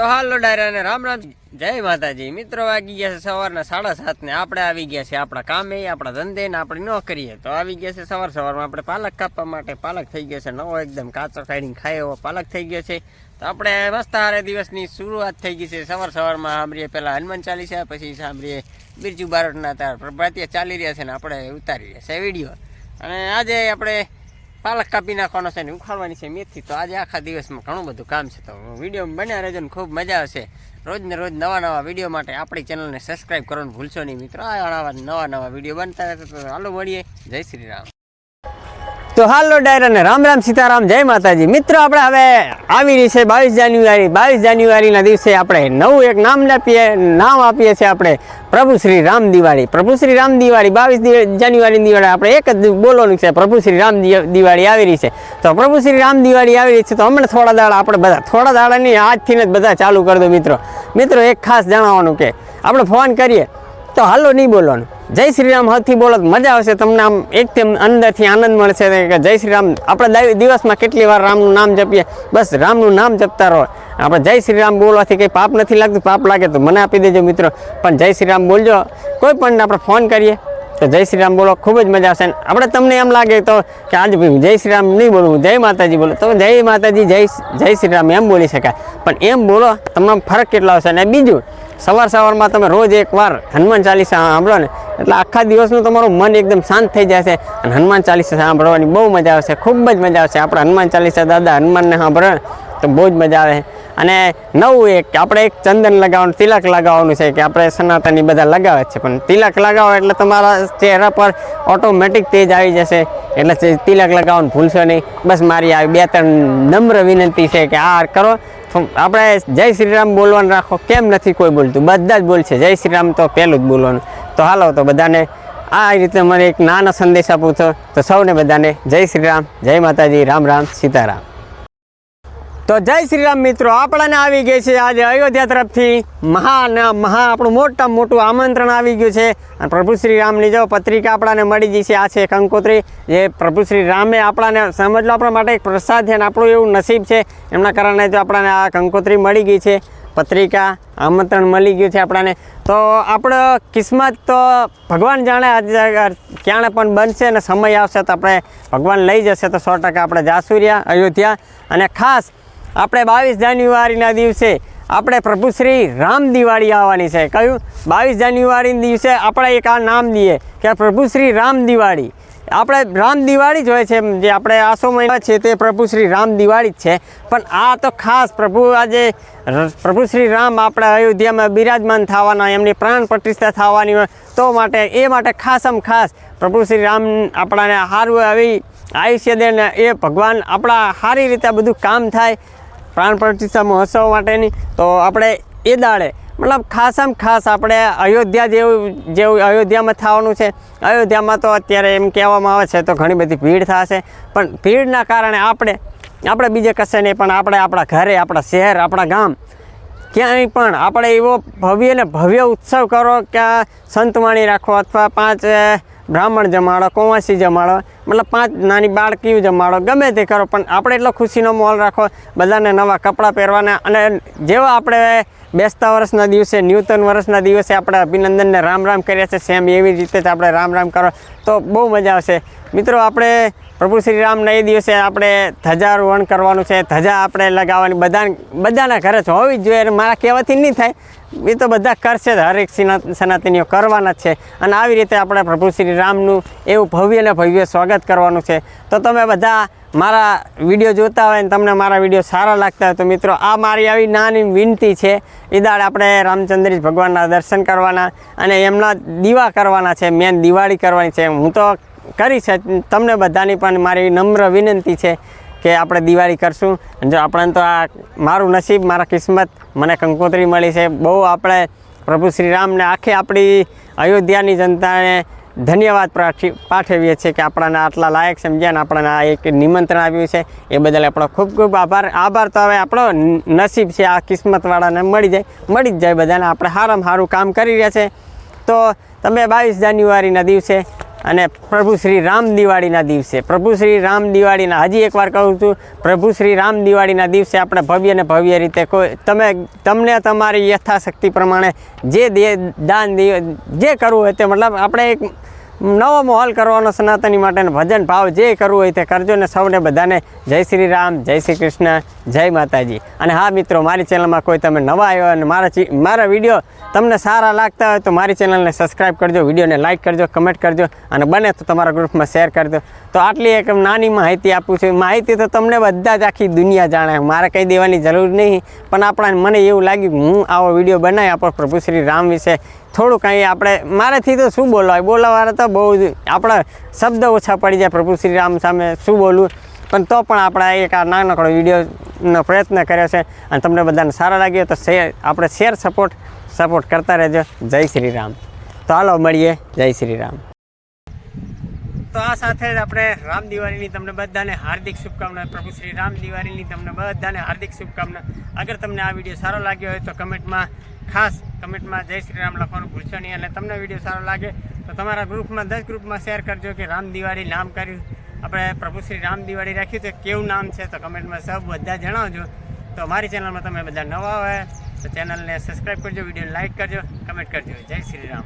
તો હાલો ડાયરાને રામ રામ. જય માતાજી. મિત્રો વાગી ગયા છે સવારના સાડા સાત ને આપણે આવી ગયા છે આપણા કામે, આપણા ધંધે ને આપણી નોકરીએ. તો આવી ગયા છે સવાર સવારમાં આપણે પાલક કાપવા માટે. પાલક થઈ ગયો છે નવો એકદમ કાચો કાઢીને ખાય એવો પાલક થઈ ગયો છે. તો આપણે મસ્ત હારે દિવસની શરૂઆત થઈ ગઈ છે. સવાર સવારમાં સાંભળીએ પહેલાં હનુમાન ચાલીસા, પછી સાંભળીએ બિરજુ બારોટના તાર. પ્રભાતિયા ચાલી રહ્યા છે ને આપણે ઉતારી રહ્યા છે વીડિયો. અને આજે આપણે પાલક કાપી નાખવાનો છે ને ઉખાડવાની છે મેથી. તો આજે આખા દિવસમાં ઘણું બધું કામ છે. તો વીડિયો બન્યા રહેજો ને ખૂબ મજા આવશે. રોજ ને રોજ નવા નવા વીડિયો માટે આપણી ચેનલને સબસ્ક્રાઈબ કરવાનું ભૂલશો નહીં મિત્રો. આ નવા નવા વીડિયો બનતા રહેશે તો હાલો મળીએ. જય શ્રી રામ. તો હાલો ડાયર અને રામ રામ સીતારામ, જય માતાજી. મિત્રો, આપણે હવે આવી રહી છે બાવીસ જાન્યુઆરી. બાવીસ જાન્યુઆરીના દિવસે આપણે નવું એક નામ આપીએ નામ આપીએ છીએ આપણે પ્રભુ શ્રી રામ દિવાળી. પ્રભુ શ્રી રામ દિવાળી, બાવીસ જાન્યુઆરી દિવાળી આપણે એક જ બોલવાનું છે, પ્રભુ શ્રી રામ દિવાળી આવી રહી છે. તો પ્રભુ શ્રી રામ દિવાળી આવી રહી છે, તો હમણાં થોડા દાડા આપણે બધા, થોડા દાડાની આજથી જ બધા ચાલુ કરી દો મિત્રો. મિત્રો, એક ખાસ જણાવવાનું કે, આપણે ફોન કરીએ. તો હાલો નહીં બોલવાનું. જય શ્રી રામ હથી બોલો મજા આવશે. તમને આમ એકદમ અંદરથી આનંદ મળશે કે જય શ્રી રામ આપણે દાવી- દિવસમાં કેટલી વાર રામનું નામ જપીએ. બસ રામનું નામ જપતા રહો. આપણે જય શ્રી રામ બોલવાથી કંઈ પાપ નથી લાગતું. પાપ લાગે તો મને આપી દેજો મિત્રો. પણ જય શ્રી રામ બોલજો. કોઈ પણ આપણે ફોન કરીએ તો જય શ્રી રામ બોલો ખૂબ જ મજા આવશે. આપણે તમને એમ લાગે તો કે આજ જય શ્રી રામ નહીં બોલવું જય માતાજી બોલો. તો જય માતાજી, જય જય શ્રી રામ એમ બોલી શકાય. પણ એમ બોલો તમને ફરક કેટલો આવશે? અને બીજું સવાર સવારમાં તમે રોજ એકવાર હનુમાન ચાલીસા સાંભળો ને, એટલે આખા દિવસનું તમારું મન એકદમ શાંત થઈ જશે અને હનુમાન ચાલીસા સાંભળવાની બહુ મજા આવશે, ખૂબ જ મજા આવશે. આપણે હનુમાન ચાલીસા દાદા હનુમાનને સાંભળો તો બહુ જ મજા આવે. અને નવું એક, આપણે એક ચંદન લગાવવાનું, તિલક લગાવવાનું છે કે આપણે સનાતની બધા લગાવે છે, પણ તિલક લગાવો એટલે તમારા ચહેરા પર ઓટોમેટિક તેજ આવી જશે. એટલે તિલક લગાવવાનું ભૂલશો નહીં. બસ મારી આવી બે, ત્રણ નમ્ર વિનંતી છે કે આ કરો. આપણે જય શ્રી રામ બોલવાનું રાખો. કેમ નથી કોઈ બોલતું? બધા જ બોલશે, જય શ્રી રામ તો પહેલું જ બોલવાનું. તો હાલો, તો બધાને આ રીતે મને એક નાનો સંદેશ આપું તો સૌને બધાને જય શ્રી રામ જય માતાજી, રામ રામ, સીતારામ. તો જય શ્રી રામ મિત્રો, આપણાને આવી ગઈ છે આજે અયોધ્યા તરફથી. મહા મહા આપણું મોટામાં મોટું આમંત્રણ આવી ગયું છે. અને પ્રભુ શ્રી રામની જો પત્રિકા આપણાને મળી ગઈ છે, આ છે કંકોત્રી. જે પ્રભુ શ્રી રામે આપણાને સમજલો આપણા માટે એક પ્રસાદ છે અને આપણું એવું નસીબ છે. એમના કારણે જો આપણાને આ કંકોત્રી મળી ગઈ છે. પત્રિકા, આમંત્રણ મળી ગયું છે આપણાને. તો આપણો કિસ્મત તો ભગવાન જાણે ક્યાંને પણ બનશે અને સમય આવશે તો આપણે ભગવાન લઈ જશે તો સો ટકા આપણે જાસુરિયા, અયોધ્યા. અને ખાસ આપણે બાવીસ જાન્યુઆરીના દિવસે આપણે પ્રભુ શ્રી રામ દિવાળી આવવાની છે. કયું બાવીસ જાન્યુઆરીના દિવસે આપણે એક આ નામ દઈએ કે પ્રભુ શ્રી રામ દિવાળી. આપણે રામ દિવાળી જ હોય છે જે આપણે આસો મહિના છે તે પ્રભુ શ્રી રામ દિવાળી જ છે. પણ આ તો ખાસ પ્રભુ આજે પ્રભુ શ્રી રામ આપણે અયોધ્યામાં બિરાજમાન થવાના, એમની પ્રાણ પ્રતિષ્ઠા થવાની હોય તો માટે, એ માટે ખાસમ ખાસ પ્રભુ શ્રી રામ આપણાને સારું આવી આયુષ્ય ને એ ભગવાન આપણા સારી રીતે બધું કામ થાય પ્રાણ પ્રતિષ્ઠા મહોત્સવ માટેની, તો આપણે એ દાડે, મતલબ ખાસમ ખાસ આપણે અયોધ્યા જેવું જેવું અયોધ્યામાં થવાનું છે. અયોધ્યામાં તો અત્યારે એમ કહેવામાં આવે છે તો ઘણી બધી ભીડ થશે, પણ ભીડના કારણે આપણે આપણે બીજે કશે નહીં, પણ આપણે આપણા ઘરે, આપણા શહેર, આપણા ગામ, ક્યાંય પણ આપણે એવો ભવ્ય ને ભવ્ય ઉત્સવ કરો કે સંતવાણી રાખો અથવા પાંચ બ્રાહ્મણ જમાડો કુંવાસી જમાડો મતલબ પાંચ નાની બાળકીઓ જમાડો ગમે તે કરો, પણ આપણે એટલો ખુશીનો માહોલ રાખો, બધાને નવા કપડાં પહેરવાના અને જેવા આપણે બેસતા વર્ષના દિવસે, ન્યૂતન વર્ષના દિવસે આપણે અભિનંદનને રામ રામ કર્યા છે, સેમ એવી રીતે જ આપણે રામ રામ કરો. તો બહુ મજા આવશે. મિત્રો, આપણે પ્રભુ શ્રી રામના એ દિવસે આપણે ધજારોહણ કરવાનું છે. ધજા આપણે લગાવવાની બધા બધાના ઘરે જ હોવી જ જોઈએ, અને મારા કહેવાથી નહીં થાય. એ તો બધા કરશે જ, હરેક સનાતનીઓ કરવાના જ છે. અને આવી રીતે આપણે પ્રભુ શ્રી રામનું એવું ભવ્ય ને ભવ્ય સ્વાગત કરવાનું છે. તો તમે બધા મારા વીડિયો જોતા હોય ને તમને મારા વીડિયો સારા લાગતા હોય તો મિત્રો, આ મારી આવી નાની વિનંતી છે. એ દાડે આપણે રામચંદ્રજી ભગવાનના દર્શન કરવાના અને એમના દીવા કરવાના છે, મેન દિવાળી કરવાની છે. હું તો કરી છે તમને બધાની પણ મારી નમ્ર વિનંતી છે કે આપણે દિવાળી કરશું. જો આપણને તો આ મારું નસીબ, મારા કિસ્મત, મને કંકોત્રી મળી છે. બહુ આપણે પ્રભુ શ્રી રામને, આખી આપણી અયોધ્યાની જનતાને ધન્યવાદ પાઠવી પાઠવીએ છીએ કે આપણાને આટલા લાયક સમજ્યા ને આપણને આ એક નિમંત્રણ આવ્યું છે. એ બદલ આપણો ખૂબ ખૂબ આભાર. આભાર તો હવે આપણો નસીબ છે, આ કિસ્મતવાળાને મળી જાય. મળી જ જાય બધાને. આપણે સારામાં સારું કામ કરી રહ્યા છે. તો તમે બાવીસ જાન્યુઆરીના દિવસે અને પ્રભુ શ્રી રામ દિવાળીના દિવસે, પ્રભુ શ્રી રામ દિવાળીના, હજી એકવાર કહું છું, પ્રભુ શ્રી રામ દિવાળીના દિવસે આપણે ભવ્ય ને ભવ્ય રીતે કોઈ, તમે, તમને તમારી યથાશક્તિ પ્રમાણે જે દે, દાન દે જે કરવું હોય તે, મતલબ આપણે એક નવો માહોલ કરવાનો સનાતની માટેનો ભજન ભાવ જે કરવું હોય તે કરજો ને સૌને બધાને જય શ્રી રામ, જય શ્રી કૃષ્ણ, જય માતાજી. અને હા મિત્રો, મારી ચેનલમાં કોઈ તમે નવા આવ્યો અને મારા મારા વીડિયો તમને સારા લાગતા હોય તો મારી ચેનલને સબસ્ક્રાઈબ કરજો, વિડીયોને લાઇક કરજો, કમેન્ટ કરજો અને બને તો તમારા ગ્રુપમાં શેર કરજો. તો આટલી એક નાની માહિતી આપું છું. માહિતી તો તમને બધા જ આખી દુનિયા જાણે. મારે કંઈ દેવાની જરૂર નહીં, પણ આપણા મને એવું લાગ્યું હું આવો વીડિયો બનાવી આપણો પ્રભુ શ્રી રામ વિશે. થોડું અહીં આપણે, મારેથી તો શું બોલવાય? બોલાવવાના તો બહુ જ આપણા શબ્દ ઓછા પડી જાય પ્રભુ શ્રી રામ સામે શું બોલવું? પણ તો પણ આપણે એક આ નાનકડો વિડીયોનો પ્રયત્ન કર્યો છે અને તમને બધાને સારા લાગ્યો તો શેર આપણે શેર, સપોર્ટ સપોર્ટ કરતા રહેજો. જય શ્રી રામ તો હાલો મળીએ. જય શ્રી રામ તો આ સાથે જ આપણે રામ દિવાળીની તમને બધાને હાર્દિક શુભકામના. પ્રભુ શ્રી રામ દિવાળીની તમને બધાને હાર્દિક શુભકામના. અગર તમને આ વીડિયો સારો લાગ્યો હોય તો કમેન્ટમાં ખાસ કમેન્ટમાં જય શ્રી રામ લખવાનું ભૂલશો નહીં. અને તમને વીડિયો સારો લાગે તો તમારા ગ્રુપમાં, દસ ગ્રુપમાં શેર કરજો કે રામ દિવાળી નામ કર્યું. આપણે પ્રભુ શ્રી રામ દિવાળી રાખ્યું તો કેવું નામ છે તો કમેન્ટમાં સબ બધા જણાવજો. તો મારી ચેનલમાં તમે બધા નવા હોય તો ચેનલને સબસ્ક્રાઈબ કરજો વીડિયો લાઈક કરજો, કમેન્ટ કરજો. જય શ્રી રામ.